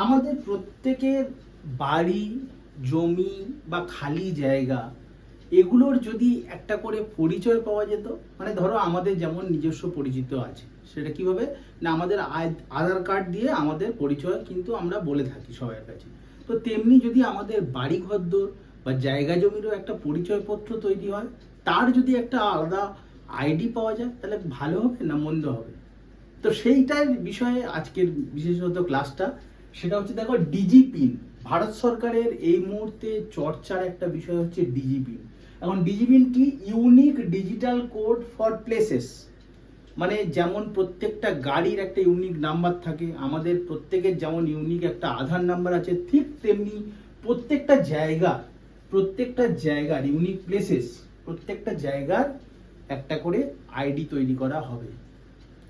আমাদের প্রত্যেকের বাড়ি, জমি বা খালি জায়গা, এগুলোর যদি একটা করে পরিচয় পাওয়া যেত মানে ধরো আমাদের যেমন নিজস্ব পরিচিত আছে, সেটা কীভাবে? না, আমাদের আধার কার্ড দিয়ে আমাদের পরিচয় কিন্তু আমরা বলে থাকি সবার কাছে। তো তেমনি যদি আমাদের বাড়ি ঘরদোর বা জায়গা জমিরও একটা পরিচয়পত্র তৈরি হয়, তার যদি একটা আলাদা আইডি পাওয়া যায়, তাহলে ভালো হবে না মন্দ হবে? তো সেইটার বিষয়ে আজকের বিশেষত ক্লাসটা সেটা হচ্ছে দেখো ডিজি পিন ভারত সরকারের এই মুহূর্তে চর্চার একটা বিষয় হচ্ছে ডিজি পিন এখন ডিজি পিন কি? Unique digital code for places মানে যেমন প্রত্যেকটা গাড়ির একটা ইউনিক নাম্বার থাকে, আমাদের প্রত্যেকের যেমন ইউনিক একটা আধার নাম্বার আছে, ঠিক তেমনি প্রত্যেকটা জায়গা, প্রত্যেকটা জায়গার ইউনিক প্লেসেস প্রত্যেকটা জায়গার একটা করে আইডি তৈরি করা হবে।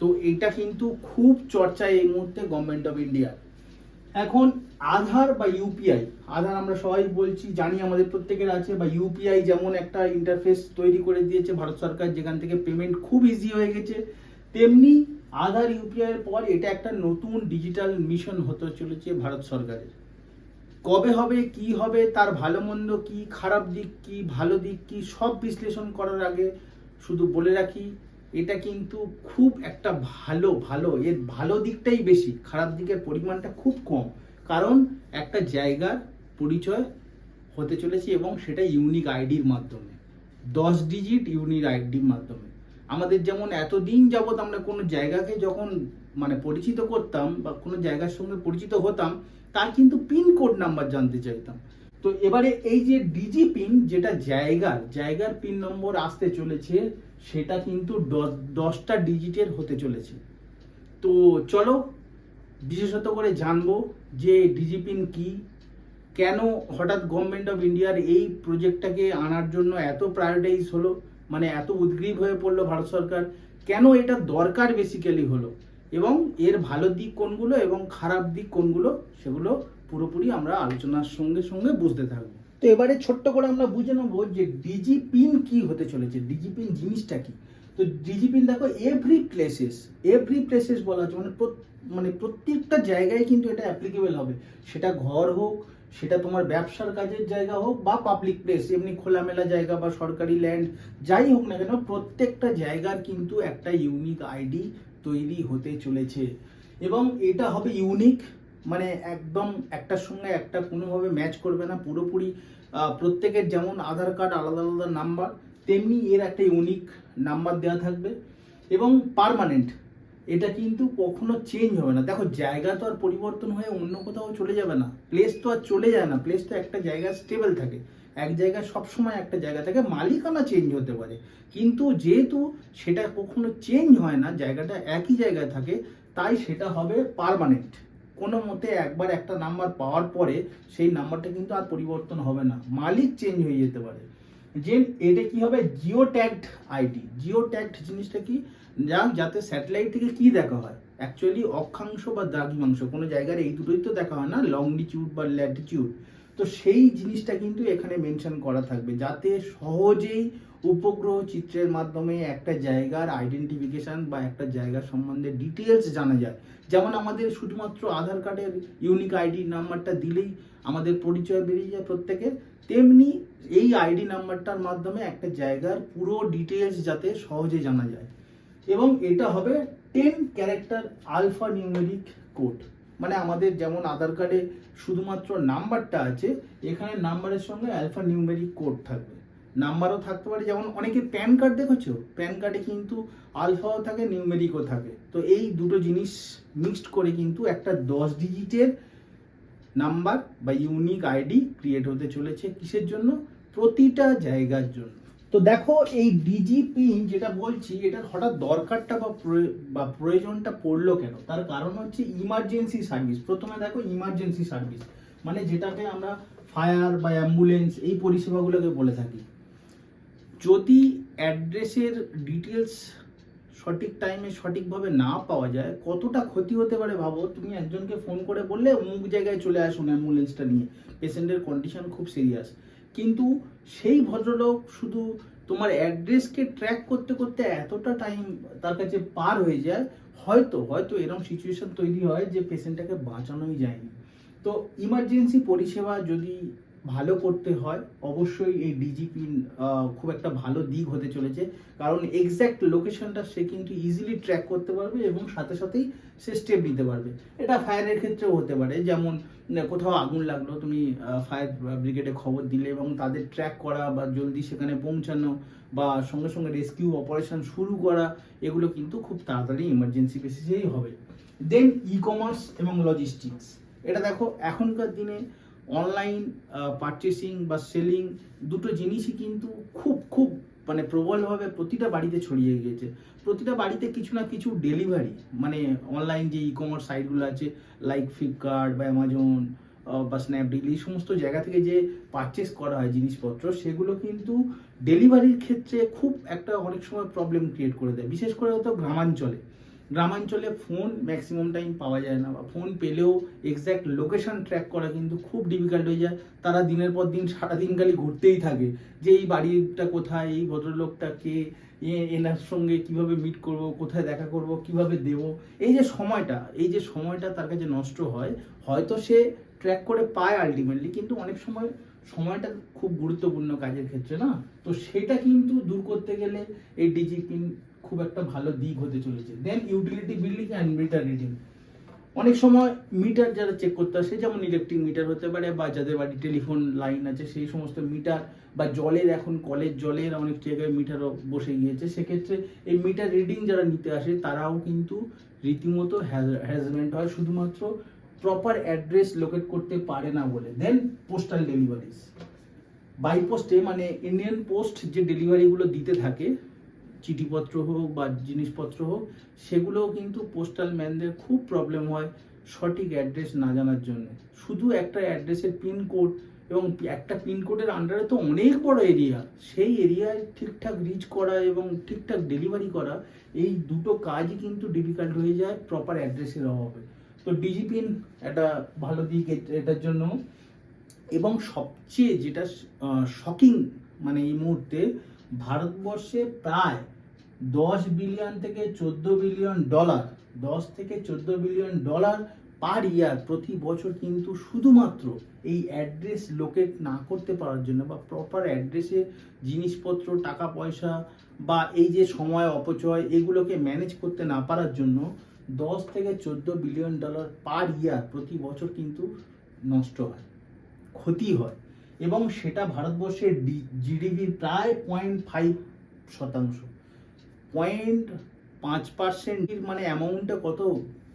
তো এটা কিন্তু খুব চর্চায় এই মুহূর্তে গভর্নমেন্ট অফ ইন্ডিয়া এখন আধার বা ইউপিআই আধার আমরা সবাই বলছি, জানি আমাদের প্রত্যেকের আছে, বা ইউপিআই যেমন একটা ইন্টারফেস তৈরি করে দিয়েছে ভারত সরকার, যেখান থেকে পেমেন্ট খুব ইজি হয়ে গেছে, তেমনি আধার ইউপিআই এর পর এটা একটা নতুন ডিজিটাল মিশন হতে চলেছে ভারত সরকারের। কবে হবে, কি হবে, তার ভালো মন্দ, কি খারাপ দিক, কি ভালো দিক, কি সব বিশ্লেষণ করার আগে শুধু বলে রাখি এটা কিন্তু খুব একটা ভালো ভালো। এর ভালো দিকটাই বেশি। খারাপ দিকের পরিমাণটা খুব কম। কারণ একটা জায়গার পরিচয় হতে চলেছে এবং সেটা ইউনিক আইডির মাধ্যমে। দশ ডিজিট ইউনিক আইডির মাধ্যমে। আমাদের যেমন এতদিন যাবৎ আমরা কোনো জায়গাকে যখন মানে পরিচিত করতাম বা কোনো জায়গার সঙ্গে পরিচিত হতাম, তার কিন্তু পিনকোড নাম্বার জানতে চাইতাম। তো এবারে এই যে ডিজি পিন যেটা জায়গার জায়গার পিন নম্বর আসতে চলেছে, সেটা কিন্তু দশটা ডিজিটের হতে চলেছে। তো চলো, বিশেষত করে জানব যে ডিজি পিন কি, কেন হঠাৎ গভর্নমেন্ট অফ ইন্ডিয়ার এই প্রজেক্টটাকে আনার জন্য এত প্রায়োরিটাইজ হলো মানে এত উদ্গ্রীব হয়ে পড়ল ভারত সরকার, কেন এটা দরকার বেসিক্যালি হলো, এবং এর ভালো দিক কোনগুলো এবং খারাপ দিক কোনগুলো, সেগুলো পুরোপুরি আমরা আলোচনার সঙ্গে সঙ্গে বুঝতে থাকব। তো এবারে ছোট্ট করে আমরা বুঝে নেব যে ডিজি পিন কি হতে চলেছে ডিজি পিন জিনিসটা কি? তো ডিজি পিন দেখো এভরি প্লেসেস এভরি প্লেসেস বলা হচ্ছে মানে মানে প্রত্যেকটা জায়গায় কিন্তু এটা অ্যাপ্লিকেবল হবে। সেটা ঘর হোক, সেটা তোমার ব্যবসার কাজের জায়গা হোক বা পাবলিক প্লেস এমনি খোলামেলা জায়গা বা সরকারি ল্যান্ড যাই হোক না কেন, প্রত্যেকটা জায়গার কিন্তু একটা ইউনিক আইডি তৈরি হতে চলেছে। এবং এটা হবে ইউনিক মানে একদম একটার সঙ্গে একটা কোনোভাবে ম্যাচ করবে না। পুরোপুরি প্রত্যেকের যেমন আধার কার্ড আলাদা আলাদা নাম্বার তেমনি এর একটা ইউনিক নাম্বার দেওয়া থাকবে। এবং পারমানেন্ট এটা কিন্তু কখনো চেঞ্জ হবে না। দেখো, জায়গা তো আর পরিবর্তন হয়ে অন্য কোথাও চলে যাবে না। প্লেস তো আর চলে যায় না। প্লেস তো একটা জায়গায় স্টেবল থাকে। এক জায়গায় সবসময় একটা জায়গা থাকে। মালিকানা চেঞ্জ হতে পারে। কিন্তু যেহেতু সেটা কখনো চেঞ্জ হয় না, জায়গাটা একই জায়গায় থাকে, তাই সেটা হবে পার্মানেন্ট কোনো মতে একবার একটা নাম্বার পাওয়ার পরে সেই নাম্বারটা কিন্তু আর পরিবর্তন হবে না। মালিক চেঞ্জ হয়ে যেতে পারে। যে এটা কি হবে? Geo tagged ID geo tagged জিনিসটা কি? যা যাতে স্যাটেলাইট থেকে কি দেখা হয়? অ্যাকচুয়ালি অক্ষাংশ বা দ্রাঘিমাংশ, কোনো জায়গার এই দুটোই তো দেখা হয় না লংডিটিউড বা ল্যাটিটিউড তো সেই জিনিসটা কিন্তু এখানে মেনশন করা থাকবে, যাতে সহজেই উপগ্রহ চিত্রের মাধ্যমে একটা জায়গার আইডেন্টিফিকেশন বা একটা জায়গা সম্বন্ধে ডিটেলস জানা যায়। যেমন আমাদের শুধুমাত্র আধার কার্ডের ইউনিক আইডি নাম্বারটা দিলেই আমাদের পরিচয় বেরিয়ে যায় প্রত্যেকের তেমনি এই আইডি নাম্বারটার মাধ্যমে একটা জায়গার পুরো ডিটেলস যাতে সহজে জানা যায়। এবং এটা হবে ten character alpha numeric code মানে আমাদের যেমন আধার কার্ডে শুধুমাত্র নাম্বারটা আছে, এখানে নাম্বারের সঙ্গে আলফা নিউমেরিক কোড থাকবে। নাম্বারও থাকতে পারে, যেমন অনেকে প্যান কার্ড দেখেছ? প্যান কার্ডে কিন্তু আলফাও থাকে, নিউমেরিকও থাকে। তো এই দুটো জিনিস মিক্সড করে কিন্তু একটা দশ ডিজিটের নাম্বার বা ইউনিক আইডি ক্রিয়েট হতে চলেছে কিসের জন্য? প্রতিটা জায়গার জন্য। তো দেখো এই ডিজি পিন যেটা বলছি এটার হঠাৎ দরকারটা বা বা প্রয়োজনটা পড়ল কেন? তার কারণ হচ্ছে ইমার্জেন্সি সার্ভিস। প্রথমে দেখো ইমার্জেন্সি সার্ভিস মানে যেটাকে আমরা ফায়ার বা অ্যাম্বুলেন্স এই পরিষেবাগুলোকে বলে থাকি। যদি অ্যাড্রেসের ডিটেলস সঠিক টাইমে সঠিকভাবে না পাওয়া যায়, কতটা ক্ষতি হতে পারে ভাবো? তুমি একজনকে ফোন করে বললে অমুক জায়গায় চলে আসুন অ্যাম্বুলেন্সটা নিয়ে। পেশেন্টের কন্ডিশন খুব সিরিয়াস। কিন্তু সেই ভদ্রলোক শুধু তোমার অ্যাড্রেসকে ট্র্যাক করতে করতে এতটা টাইম তার কাছে পার হয়ে যায়, হয়তো হয়তো এরকম সিচুয়েশন তৈরি হয় যে পেশেন্টটাকে বাঁচানোই যায়নি। তো ইমার্জেন্সি পরিষেবা যদি ভালো করতে হয়, অবশ্যই এই ডিজিপি খুব একটা ভালো দিক হতে চলেছে। কারণ এক্স্যাক্ট লোকেশনটা সে কিন্তু ইজিলি ট্র্যাক করতে পারবে এবং সাথে সাথেই সে স্টেপ নিতে পারবে। এটা ফায়ারের ক্ষেত্রেও হতে পারে। যেমন কোথাও আগুন লাগল, তুমি ফায়ার ব্রিগেডে খবর দিলে এবং তাদের ট্র্যাক করা বা জলদি সেখানে পৌঁছানো বা সঙ্গে সঙ্গে রেস্কিউ অপারেশন শুরু করা, এগুলো কিন্তু খুব তাড়াতাড়ি ইমার্জেন্সি বেসিসেই হবে। দেন ই কমার্স এবং লজিস্টিক্স এটা দেখো, এখনকার দিনে অনলাইন পারচেসিং বা সেলিং দুটো জিনিসই কিন্তু খুব খুব মানে প্রবলভাবে প্রতিটা বাড়িতে ছড়িয়ে গিয়েছে। প্রতিটা বাড়িতে কিছু না কিছু ডেলিভারি মানে অনলাইন যে ই কমার্স সাইটগুলো আছে লাইক ফ্লিপকার্ট বা অ্যামাজন বা স্ন্যাপডিল এই সমস্ত জায়গা থেকে যে পারচেস করা হয় জিনিসপত্র, সেগুলো কিন্তু ডেলিভারির ক্ষেত্রে খুব একটা অনেক সময় প্রবলেম ক্রিয়েট করে দেয়। বিশেষ করে হয়তো গ্রামাঞ্চলে। গ্রামাঞ্চলে ফোন ম্যাক্সিমাম টাইম পাওয়া যায় না বা ফোন পেলেও এক্স্যাক্ট লোকেশন ট্র্যাক করা কিন্তু খুব ডিফিকাল্ট হয়ে যায়। তারা দিনের পর দিন, সারাদিন খালি ঘুরতেই থাকে যে এই বাড়িটা কোথায়, এই ভদ্রলোকটা কে এনার সঙ্গে কীভাবে মিট করব, কোথায় দেখা করব, কীভাবে দেব। এই যে সময়টা, এই যে সময়টা তার কাছে নষ্ট হয়, হয়তো সে ট্র্যাক করে পায় আলটিমেটলি কিন্তু অনেক সময় সময়টা খুব গুরুত্বপূর্ণ কাজের ক্ষেত্রে না? তো সেটা কিন্তু দূর করতে গেলে এই ডিজিপি খুব একটা ভালো দিক হতে চলেছে। Then utility building and meter reading অনেক সময় মিটার যারা চেক করতে আসে যেমন ইলেকট্রিক মিটার হতে পারে বা যাদের বাড়ি টেলিফোন লাইন আছে, সেই সমস্ত মিটার বা জলের এখন কলের জলের অনেক জায়গায় মিটারও বসে গিয়েছে। সেক্ষেত্রে এই মিটার রিডিং যারা নিতে আসে, তারাও কিন্তু রীতিমতো হ্যাজমেন্ট হয়। শুধুমাত্র প্রপার অ্যাড্রেস লোকেট করতে পারে না বলে। দেন পোস্টাল ডেলিভারিজ বাই পোস্টে মানে ইন্ডিয়ান পোস্ট যে ডেলিভারিগুলো দিতে থাকে চিঠিপত্র হোক বা জিনিসপত্র হোক, সেগুলোও কিন্তু পোস্টাল ম্যানদের খুব প্রবলেম হয় সঠিক অ্যাড্রেস না জানার জন্য। শুধু একটা অ্যাড্রেসের পিনকোড এবং একটা পিনকোডের আন্ডারে তো অনেক বড় এরিয়া সেই এরিয়ায় ঠিকঠাক রিচ করা এবং ঠিকঠাক ডেলিভারি করা, এই দুটো কাজই কিন্তু ডিফিকাল্ট হয়ে যায় প্রপার অ্যাড্রেসের অভাবে। তো ডিজিপিন একটা ভালো দিক এটার জন্য। এবং সবচেয়ে যেটা শকিং মানে এই মুহূর্তে ভারতবর্ষে প্রায় দশ বিলিয়ন থেকে চোদ্দ বিলিয়ন ডলার, দশ থেকে চোদ্দ বিলিয়ন ডলার পার ইয়ার প্রতি বছর কিন্তু শুধুমাত্র এই অ্যাড্রেস লোকেট না করতে পারার জন্য বা প্রপার অ্যাড্রেসে জিনিসপত্র, টাকা পয়সা বা এই যে সময়, অপচয় এগুলোকে ম্যানেজ করতে না পারার জন্য দশ থেকে চোদ্দ বিলিয়ন ডলার পার ইয়ার প্রতি বছর কিন্তু নষ্ট হয়, ক্ষতি হয়। এবং সেটা ভারতবর্ষের জিডিপির প্রায় পয়েন্ট ফাইভ শতাংশ। পয়েন্ট পাঁচ পার্সেন্টের মানে অ্যামাউন্টটা কত?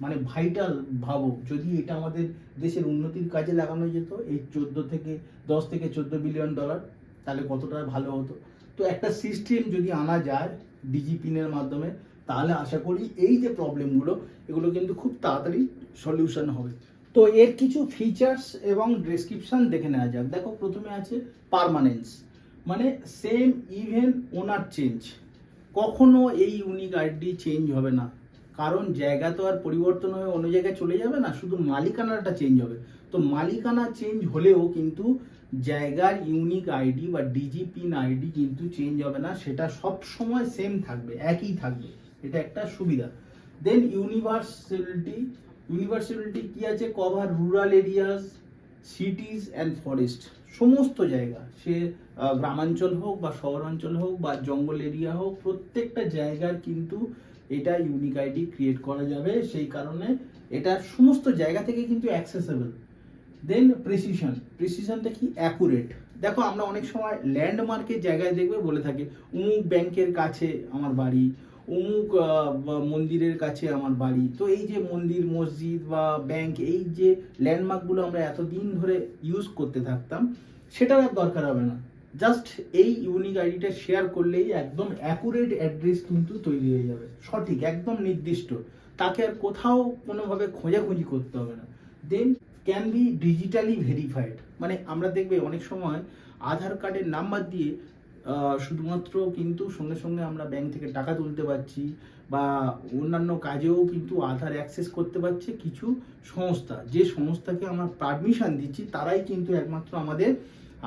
মানে ভাইটাল ভাবো। যদি এটা আমাদের দেশের উন্নতির কাজে লাগানো যেত, এই চোদ্দ থেকে দশ থেকে চোদ্দ বিলিয়ন ডলার তাহলে কতটা ভালো হতো? তো একটা সিস্টেম যদি আনা যায় ডিজিপিনের মাধ্যমে, তাহলে আশা করি এই যে প্রবলেমগুলো এগুলো কিন্তু খুব তাড়াতাড়ি সলিউশন হবে। তো এর কিছু ফিচার্স এবং ডেসক্রিপশন দেখে নেওয়া যাক। দেখো প্রথমে আছে পার্মানেন্স মানে সেম ইভেন ওনার চেঞ্জ কখনো এই ইউনিক আইডি চেঞ্জ হবে না। কারণ জায়গা তো আর পরিবর্তন হয়ে অন্য জায়গায় চলে যাবে না, শুধু মালিকানাটা চেঞ্জ হবে। তো মালিকানা চেঞ্জ হলেও কিন্তু জায়গার ইউনিক আইডি বা ডিজি পিন আইডি কিন্তু চেঞ্জ হবে না, সেটা সব সময় সেম থাকবে, একই থাকবে। এটা একটা সুবিধা। দেন ইউনিভার্সালিটি ইউনিভার্সালিটি কি আছে? Cover rural areas cities and forest সমস্ত জায়গা। সে গ্রামাঞ্চল হোক বা শহরাঞ্চল হোক বা জঙ্গল এরিয়া হোক, প্রত্যেকটা জায়গার কিন্তু এটা ইউনিক আইডি ক্রিয়েট করা যাবে। সেই কারণে এটা সমস্ত জায়গা থেকে কিন্তু অ্যাক্সেসেবল দেন প্রেসিশন প্রেসিশনটা কি? অ্যাকুরেট দেখো, আমরা অনেক সময় ল্যান্ডমার্কের জায়গায় দেখবে বলে থাকি, অমুক ব্যাংকের কাছে আমার বাড়ি অমুক মন্দিরের কাছে আমার বাড়ি। তো এই যে মন্দির, মসজিদ বা ব্যাংক এই যে ল্যান্ডমার্কগুলো আমরা এতদিন ধরে ইউজ করতে থাকতাম, সেটার আর দরকার হবে না। জাস্ট এই ইউনিক আইডিটা শেয়ার করলেই একদম অ্যাকুরেট অ্যাড্রেস কিন্তু তৈরি হয়ে যাবে। সঠিক, একদম নির্দিষ্ট। তাকে আর কোথাও কোনোভাবে খোঁজাখুঁজি করতে হবে না। Then can be digitally verified মানে আমরা দেখবে অনেক সময় আধার কার্ডের নাম্বার দিয়ে শুধুমাত্র কিন্তু সঙ্গে সঙ্গে আমরা ব্যাংক থেকে টাকা তুলতে পারছি বা অন্যান্য কাজেও কিন্তু আধার অ্যাক্সেস করতে পারছে কিছু সংস্থা। যে সংস্থাকে আমরা পারমিশন দিচ্ছি, তারাই কিন্তু একমাত্র আমাদের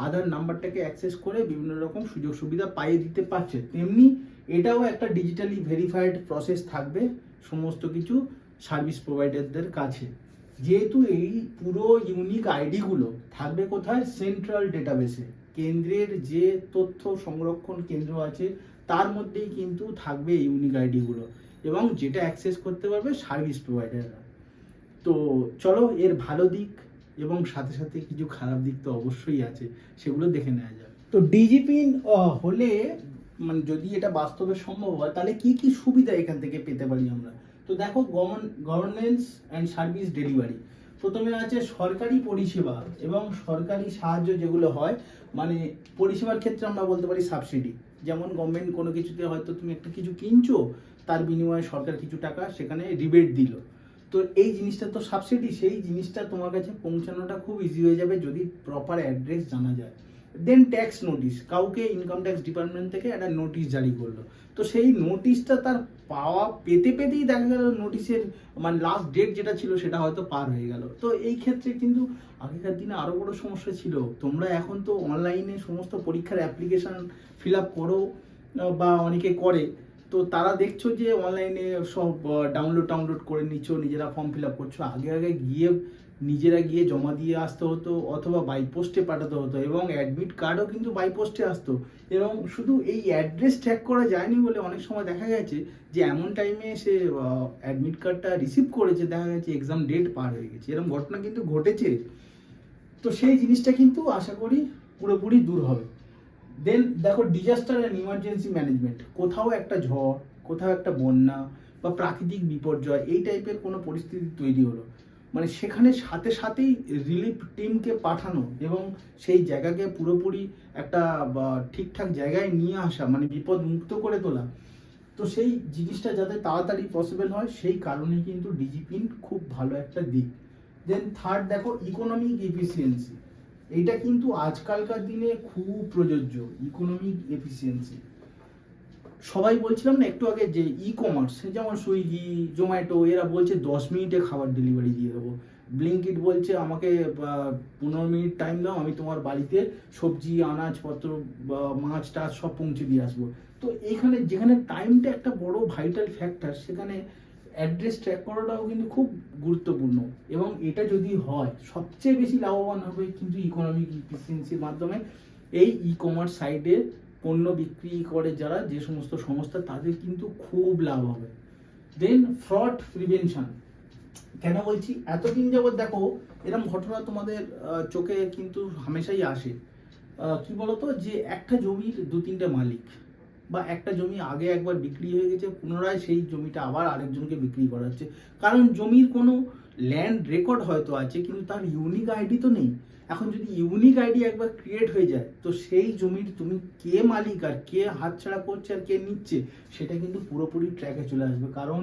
আধার নাম্বারটাকে অ্যাক্সেস করে বিভিন্ন রকম সুযোগ সুবিধা পাইয়ে দিতে পারছে। তেমনি এটাও একটা ডিজিটালি ভেরিফাইড প্রসেস থাকবে সমস্ত কিছু সার্ভিস প্রোভাইডারদের কাছে। যেহেতু এই পুরো ইউনিক আইডিগুলো থাকবে কোথায়? সেন্ট্রাল ডেটাবেসে কেন্দ্রের যে তথ্য সংরক্ষণ কেন্দ্র আছে তার মধ্যেই কিন্তু থাকবে এই ইউনিক আইডিগুলো এবং যেটা অ্যাক্সেস করতে পারবে সার্ভিস প্রোভাইডাররা তো চলো এর ভালো দিক এবং সাথে সাথে কিছু খারাপ দিক তো অবশ্যই আছে সেগুলো দেখে নেওয়া যাবে তো ডিজিপিন হলে মানে যদি এটা বাস্তবে সম্ভব হয় তাহলে কি কি সুবিধা এখান থেকে পেতে পারি আমরা? তো দেখো গভর্নেন্স অ্যান্ড সার্ভিস ডেলিভারি প্রথমে আছে সরকারি পরিষেবা এবং সরকারি সাহায্য যেগুলো হয় মানে পরিষেবার ক্ষেত্রে আমরা বলতে পারি সাবসিডি যেমন গভর্নমেন্ট কোনো কিছুতে হয়তো তুমি একটা কিছু কিনছো, তার বিনিময়ে সরকার কিছু টাকা সেখানে রিবেট দিল। তো এই জিনিসটা তো সাবসিডি সেই জিনিসটা তোমার কাছে পৌঁছানোটা খুব ইজি হয়ে যাবে যদি প্রপার অ্যাড্রেস জানা যায়। দেন ট্যাক্স নোটিশ কাউকে ইনকাম ট্যাক্স ডিপার্টমেন্ট থেকে একটা নোটিশ জারি করল। তো সেই নোটিশটা তার পাওয়া পেতে পেতেই দেখা গেল নোটিশের মানে লাস্ট ডেট যেটা ছিল সেটা হয়তো পার হয়ে গেল। তো এই ক্ষেত্রে কিন্তু আগেকার দিনে আরও বড় সমস্যা ছিল। তোমরা এখন তো অনলাইনে সমস্ত পরীক্ষার অ্যাপ্লিকেশন ফিল আপ করো বা অনেকে করে। তো তারা দেখছ যে অনলাইনে সব ডাউনলোড টাউনলোড করে নিচ্ছ, নিজেরা ফর্ম ফিল আপ করছ। আগে আগে গিয়ে নিজেরা গিয়ে জমা দিয়ে আসতে হতো অথবা বাইপোস্টে পাঠাতে হতো এবং অ্যাডমিট কার্ডও কিন্তু বাইপোস্টে আসতো। এবং শুধু এই অ্যাড্রেস ট্র্যাক করা যায়নি বলে অনেক সময় দেখা গেছে যে এমন টাইমে সে অ্যাডমিট কার্ডটা রিসিভ করেছে, দেখা গেছে এক্সাম ডেট পার হয়ে গেছে। এরকম ঘটনা কিন্তু ঘটেছে। তো সেই জিনিসটা কিন্তু আশা করি পুরোপুরি দূর হবে। দেন দেখো ডিজাস্টার অ্যান্ড ইমার্জেন্সি ম্যানেজমেন্ট কোথাও একটা ঝড়, কোথাও একটা বন্যা বা প্রাকৃতিক বিপর্যয়, এই টাইপের কোনো পরিস্থিতি তৈরি হলো। মানে সেখানে সাথে সাথেই রিলিফ টিমকে পাঠানো এবং সেই জায়গাকে পুরোপুরি একটা ঠিকঠাক জায়গায় নিয়ে আসা মানে বিপদ মুক্ত করে তোলা। তো সেই জিনিসটা যাতে তাড়াতাড়ি পসিবল হয়, সেই কারণে কিন্তু ডিজিপিন খুব ভালো একটা দিক। দেন থার্ড দেখো ইকোনমিক এফিসিয়েন্সি এইটা কিন্তু আজকালকার দিনে খুব প্রযোজ্য ইকোনমিক এফিসিয়েন্সি সবাই বলছিলাম না, একটু আগে যে ই কমার্স যেমন সুইগি জোম্যাটো এরা বলছে দশ মিনিটে খাবার ডেলিভারি দিয়ে দেবো। ব্লিঙ্কিট বলছে, আমাকে পনেরো মিনিট টাইম দাও, আমি তোমার বাড়িতে সবজি, আনাজপত্র মাছ টাছ সব পৌঁছে দিয়ে আসব। তো এখানে, যেখানে টাইমটা একটা বড় ভাইটাল ফ্যাক্টর সেখানে অ্যাড্রেস ট্র্যাক করাটাও কিন্তু খুব গুরুত্বপূর্ণ। এবং এটা যদি হয়, সবচেয়ে বেশি লাভবান হবে কিন্তু ইকোনমিক ইফিসিয়েন্সির মাধ্যমে এই ই কমার্স সাইটে পণ্য বিক্রি করে যারা যে সমস্ত সংস্থা, তাদের কিন্তু খুব লাভ হবে। দেন ফ্রড প্রিভেনশন কেন বলছি? এতদিন যাবত দেখো এরকম ঘটনা তোমাদের চোখে কিন্তু হামেশাই আসে। কি বলতো? যে একটা জমির দু তিনটে মালিক বা একটা জমি আগে একবার বিক্রি হয়ে গেছে, পুনরায় সেই জমিটা আবার আরেকজনকে বিক্রি করা হচ্ছে। কারণ জমির কোনো ল্যান্ড রেকর্ড হয়তো আছে, কিন্তু তার ইউনিক আইডি তো নেই। এখন যদি ইউনিক আইডি একবার ক্রিয়েট হয়ে যায়, তো সেই জমির তুমি কে মালিক আর কে হাতছাড়া করছে আর কে নিচ্ছে, সেটা কিন্তু পুরোপুরি ট্র্যাকে চলে আসবে। কারণ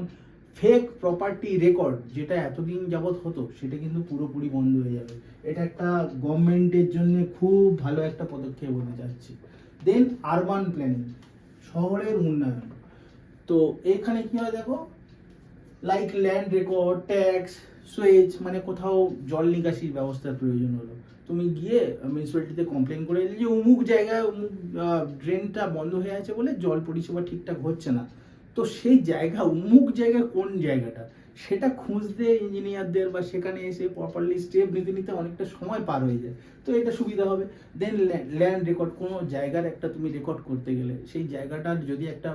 ফেক প্রপার্টি রেকর্ড যেটা এতদিন যাবৎ হতো, সেটা কিন্তু পুরোপুরি বন্ধ হয়ে যাবে। এটা একটা গভর্নমেন্টের জন্য খুব ভালো একটা পদক্ষেপ হতে যাচ্ছে। দেন আরবান প্ল্যানিং শহরের উন্নয়ন। তো এখানে কি হয় দেখো? Like land record tax sewage মানে কোথাও জল নিকাশির ব্যবস্থার প্রয়োজন হলো। তুমি গিয়ে মিউনিসিপ্যালিটিতে কমপ্লেন করে এলে যে অমুক জায়গায় অমুক ড্রেনটা বন্ধ হয়ে আছে বলে জল পরিষেবা ঠিকঠাক হচ্ছে না। তো সেই জায়গা, অমুক জায়গা কোন জায়গাটা? সেটা খুঁজতে ইঞ্জিনিয়ারদের বা সেখানে এসে প্রপারলি স্টেপ নিতে নিতে অনেকটা সময় পার হয়ে যায়। তো এটা সুবিধা হবে। দেন ল্যান্ড রেকর্ড কোনো জায়গার একটা তুমি রেকর্ড করতে গেলে সেই জায়গাটার যদি একটা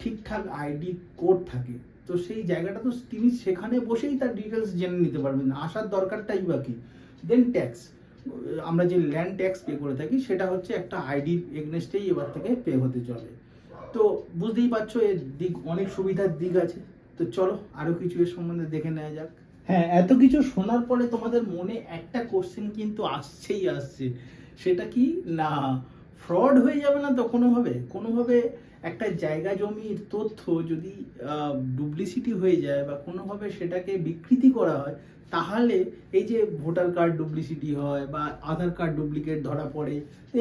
ঠিকঠাক আইডি কোড থাকে, তো সেই জায়গাটা তো তিনি সেখানে বসেই তার ডিটেলস জেনে নিতে পারবেন। আসার দরকারটাই বা কি? দেন ট্যাক্স আমরা যে ল্যান্ড ট্যাক্স পে করে থাকি, সেটা হচ্ছে একটা আইডির এগনেস্টেই এবার থেকে পে হতে চলে। তো বুঝতেই পারছ, এর দিক অনেক সুবিধার দিক আছে। তো চলো আরও কিছু এর সম্বন্ধে দেখে নেওয়া যাক। হ্যাঁ এত কিছু শোনার পরে তোমাদের মনে একটা কোশ্চেন কিন্তু আসছেই আসছে। সেটা কি? না ফ্রড হয়ে যাবে না তো কোনোভাবে? কোনোভাবে একটা জায়গা জমির তথ্য যদি ডুপ্লিসিটি হয়ে যায় বা কোনোভাবে সেটাকে বিকৃতি করা হয়, তাহলে এই যে ভোটার কার্ড ডুপ্লিসিটি হয় বা আধার কার্ড ডুপ্লিকেট ধরা পড়ে,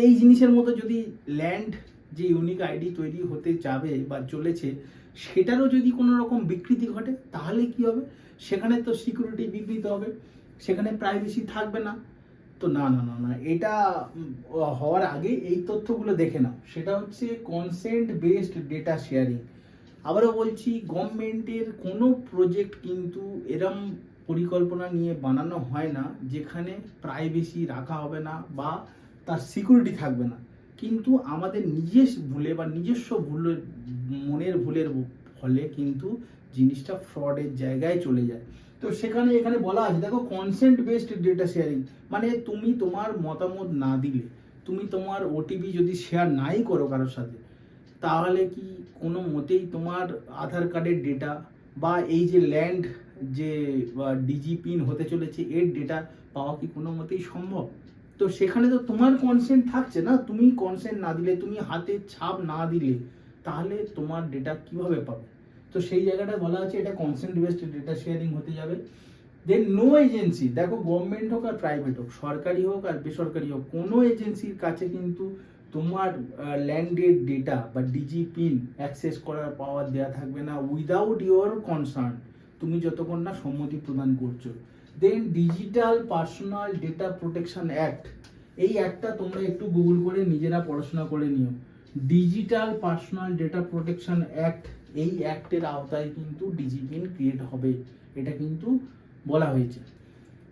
এই জিনিসের মতো যদি ল্যান্ড যে ইউনিক আইডি তৈরি হতে যাবে বা চলেছে, সেটারও যদি কোনো রকম বিকৃতি ঘটে, তাহলে কি হবে? সেখানে তো সিকিউরিটি বিকৃত হবে, সেখানে প্রাইভেসি থাকবে না। তো না না না না, এটা হওয়ার আগে এই তথ্যগুলো দেখে নাও। সেটা হচ্ছে কনসেন্ট বেসড ডেটা শেয়ারিং আবারও বলছি গভর্নমেন্টের কোনো প্রজেক্ট কিন্তু এরম পরিকল্পনা নিয়ে বানানো হয় না, যেখানে প্রাইভেসি রাখা হবে না বা তার সিকিউরিটি থাকবে না। কিন্তু আমাদের নিজের ভুলে বা নিজস্ব ভুলের মনের ভুলের ফলে কিন্তু জিনিসটা ফ্রডের জায়গায় চলে যায়। তো সেখানে, এখানে বলা আছে, দেখো কনসেন্ট বেসড ডেটা শেয়ারিং মানে তুমি তোমার মতামত না দিলে, তুমি তোমার ওটিপি যদি শেয়ার নাই করো কারোর সাথে, তাহলে কি কোনো মতেই তোমার আধার কার্ডের ডেটা বা এই যে ল্যান্ড যে ডিজি পিন হতে চলেছে, এর ডেটা পাওয়া কি কোনো মতেই সম্ভব? তো সেখানে তো তোমার কনসেন্ট থাকছে না, তুমি কনসেন্ট না দিলে, তুমি হাতে ছাপ না দিলে, তাহলে তোমার ডেটা কীভাবে পাবে? তো সেই জায়গাটা বলা আছে এটা কনসেন্ট বেসড ডেটা শেয়ারিং হতে যাবে। দেন নো এজেন্সি দেখো গভর্নমেন্ট হোক আর প্রাইভেট হোক, সরকারি হোক আর বেসরকারি হোক, কোনো এজেন্সির কাছে কিন্তু তোমার ল্যান্ডেড ডেটা বা ডিজি পিন অ্যাক্সেস করার পাওয়ার দেওয়া থাকবে না উইদাউট ইওর কনসার্ন তুমি যতক্ষণ না সম্মতি প্রদান করছ। Then digital personal data protection act এই অ্যাক্টটা তোমরা একটু গুগল করে নিজেরা পড়াশোনা করে নিও। Digital personal data protection act এই অ্যাক্টের আওতায় কিন্তু ডিজিপিন ক্রিয়েট হবে, এটা কিন্তু বলা হয়েছে।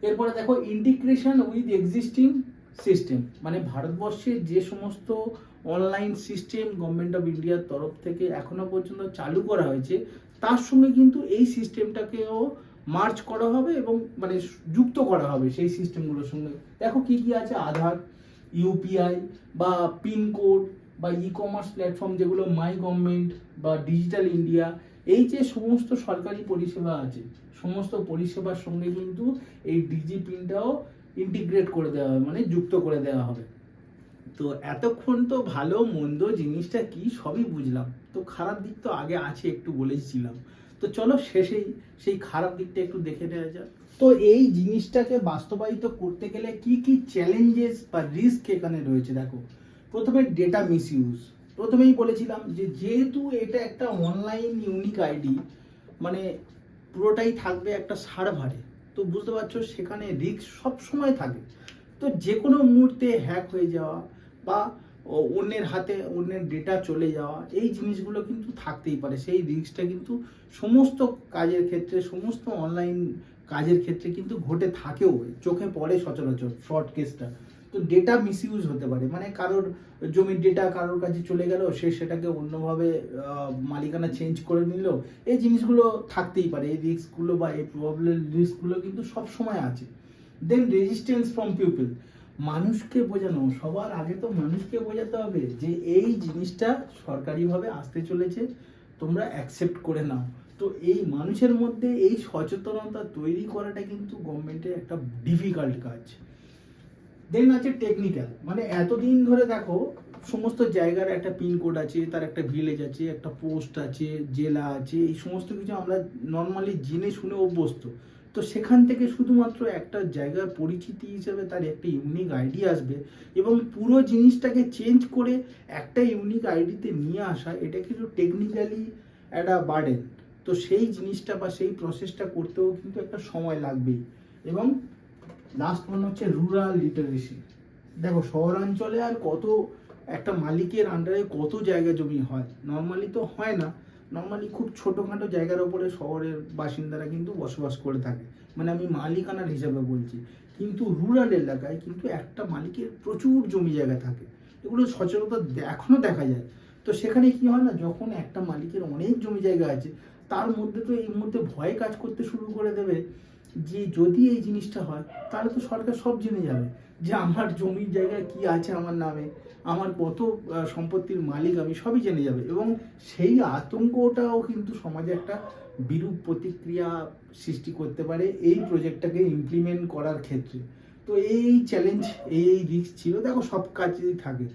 এরপরে দেখো ইন্টিগ্রেশন উইথ এক্সিস্টিং সিস্টেম মানে ভারতবর্ষে যে সমস্ত অনলাইন সিস্টেম গভর্নমেন্ট অফ ইন্ডিয়ার তরফ থেকে এখনও পর্যন্ত চালু করা হয়েছে, তার সঙ্গে কিন্তু এই সিস্টেমটাকেও মার্চ করা হবে এবং মানে যুক্ত করা হবে সেই সিস্টেমগুলোর সঙ্গে। দেখো কি কি আছে? আধার ইউপিআই বা পিনকোড বা ই কমার্স প্ল্যাটফর্ম যেগুলো মাই গভর্নমেন্ট বা ডিজিটাল ইন্ডিয়া এই যে সমস্ত সরকারি পরিষেবা আছে, সমস্ত পরিষেবার সঙ্গে কিন্তু এই ডিজি পিনটাও ইন্টিগ্রেট করে দেওয়া হবে মানে যুক্ত করে দেওয়া হবে। তো এতক্ষণ তো ভালো মন্দ জিনিসটা কি সবই বুঝলাম। তো খারাপ দিক তো আগে আছে, একটু বলেছিলাম। তো চলো শেষেই সেই খারাপ দিকটা একটু দেখে নেওয়া যাক। তো এই জিনিসটাকে বাস্তবায়িত করতে গেলে কি কি চ্যালেঞ্জেস বা রিস্ক এখানে রয়েছে, দেখো। প্রথমে ডেটা মিসইউজ প্রথমেই বলেছিলাম যে যেহেতু এটা একটা অনলাইন ইউনিক আইডি মানে পুরোটাই থাকবে একটা সার্ভারে তো বুঝতে পারছ সেখানে রিস্ক সব সময় থাকে। তো যে কোনো মুহূর্তে হ্যাক হয়ে যাওয়া বা অন্যের হাতে অন্যের ডেটা চলে যাওয়া, এই জিনিসগুলো কিন্তু থাকতেই পারে। সেই রিস্কটা কিন্তু সমস্ত কাজের ক্ষেত্রে, সমস্ত অনলাইন কাজের ক্ষেত্রে কিন্তু ঘটে থাকেও। চোখে পড়ে সচরাচর ফ্রড কেসটা তো ডেটা মিসইউজ হতে পারে। মানে কারোর জমির ডেটা কারোর কাছে চলে গেল, সে সেটাকে অন্যভাবে মালিকানা চেঞ্জ করে নিল। এই জিনিসগুলো থাকতেই পারে। এই রিস্কগুলো বা এই প্রবলেম রিস্কগুলো কিন্তু সব সময় আছে। দেন রেজিস্ট্যান্স ফ্রম পিপল মানুষকে বোঝানো, সবার আগে তো মানুষকে বোঝাতে হবে যে এই জিনিসটা সরকারিভাবে আসতে চলেছে, তোমরা অ্যাকসেপ্ট করে নাও। তো এই মানুষের মধ্যে এই সচেতনতা তৈরি করাটা কিন্তু গভর্নমেন্টের একটা ডিফিকাল্ট কাজ। দেন আছে টেকনিক্যাল মানে এতদিন ধরে দেখো, সমস্ত জায়গার একটা পিনকোড আছে, তার একটা ভিলেজ আছে, একটা পোস্ট আছে, জেলা আছে, এই সমস্ত কিছু আমরা নর্মালি জেনে শুনে অভ্যস্ত। তো সেখান থেকে শুধুমাত্র একটা জায়গার পরিচিতি হিসেবে তার একটা ইউনিক আইডি আসবে এবং পুরো জিনিসটাকে চেঞ্জ করে একটা ইউনিক আইডিতে নিয়ে আসা, এটা কিন্তু টেকনিক্যালি একটা বার্ডেন তো সেই জিনিসটা বা সেই প্রসেসটা করতেও কিন্তু একটা সময় লাগবেই। এবং লাস্ট ওয়ান হচ্ছে রুরাল লিটারেসি দেখো শহরাঞ্চলে আর কত একটা মালিকের আন্ডারে কত জায়গা জমি হয়? নর্মালি তো হয় না। নর্মালি খুব ছোটোখাটো জায়গার ওপরে শহরের বাসিন্দারা কিন্তু বসবাস করে থাকে। মানে আমি মালিকানার হিসাবে বলছি। কিন্তু রুরাল এলাকায় কিন্তু একটা মালিকের প্রচুর জমি জায়গা থাকে। এগুলো সচরাচর এখনও দেখা যায়। তো সেখানে কি হয় না, যখন একটা মালিকের অনেক জমি জায়গা আছে, তার মধ্যে তো এই মুহূর্তে ভয় কাজ করতে শুরু করে দেবে। যে যদি এই জিনিসটা হয়, তাহলে তো সরকার সব জেনে যাবে যে আমার জমির জায়গায় কি আছে আমার নামে, আমার কত সম্পত্তির মালিক আমি সবই জেনে যাবে। এবং সেই আতঙ্কটাও কিন্তু সমাজে একটা বিরূপ প্রতিক্রিয়া সৃষ্টি করতে পারে এই প্রজেক্টটাকে ইমপ্লিমেন্ট করার ক্ষেত্রে। তো এই চ্যালেঞ্জ এই এই রিস্ক ছিল, দেখো সব কাজেই থাকে।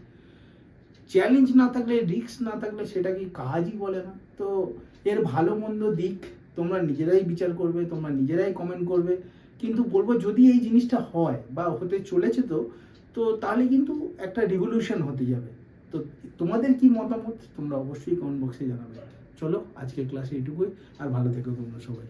চ্যালেঞ্জ না থাকলে রিস্ক না থাকলে সেটা কি কাজই বলে না। তো এর ভালো মন্দ দিক তোমরা নিজেরাই বিচার করবে, তোমরা নিজেরাই কমেন্ট করবে। কিন্তু বলব যদি এই জিনিসটা হয় বা হতে চলেছে তো তো তাহলে কিন্তু একটা রিভলিউশন হতে যাবে। তো তোমাদের কি মতামত? তোমরা অবশ্যই কমেন্ট বক্সে জানাবে। চলো আজকের ক্লাসে এটুকুই, আর ভালো থেকো তোমরা সবাই।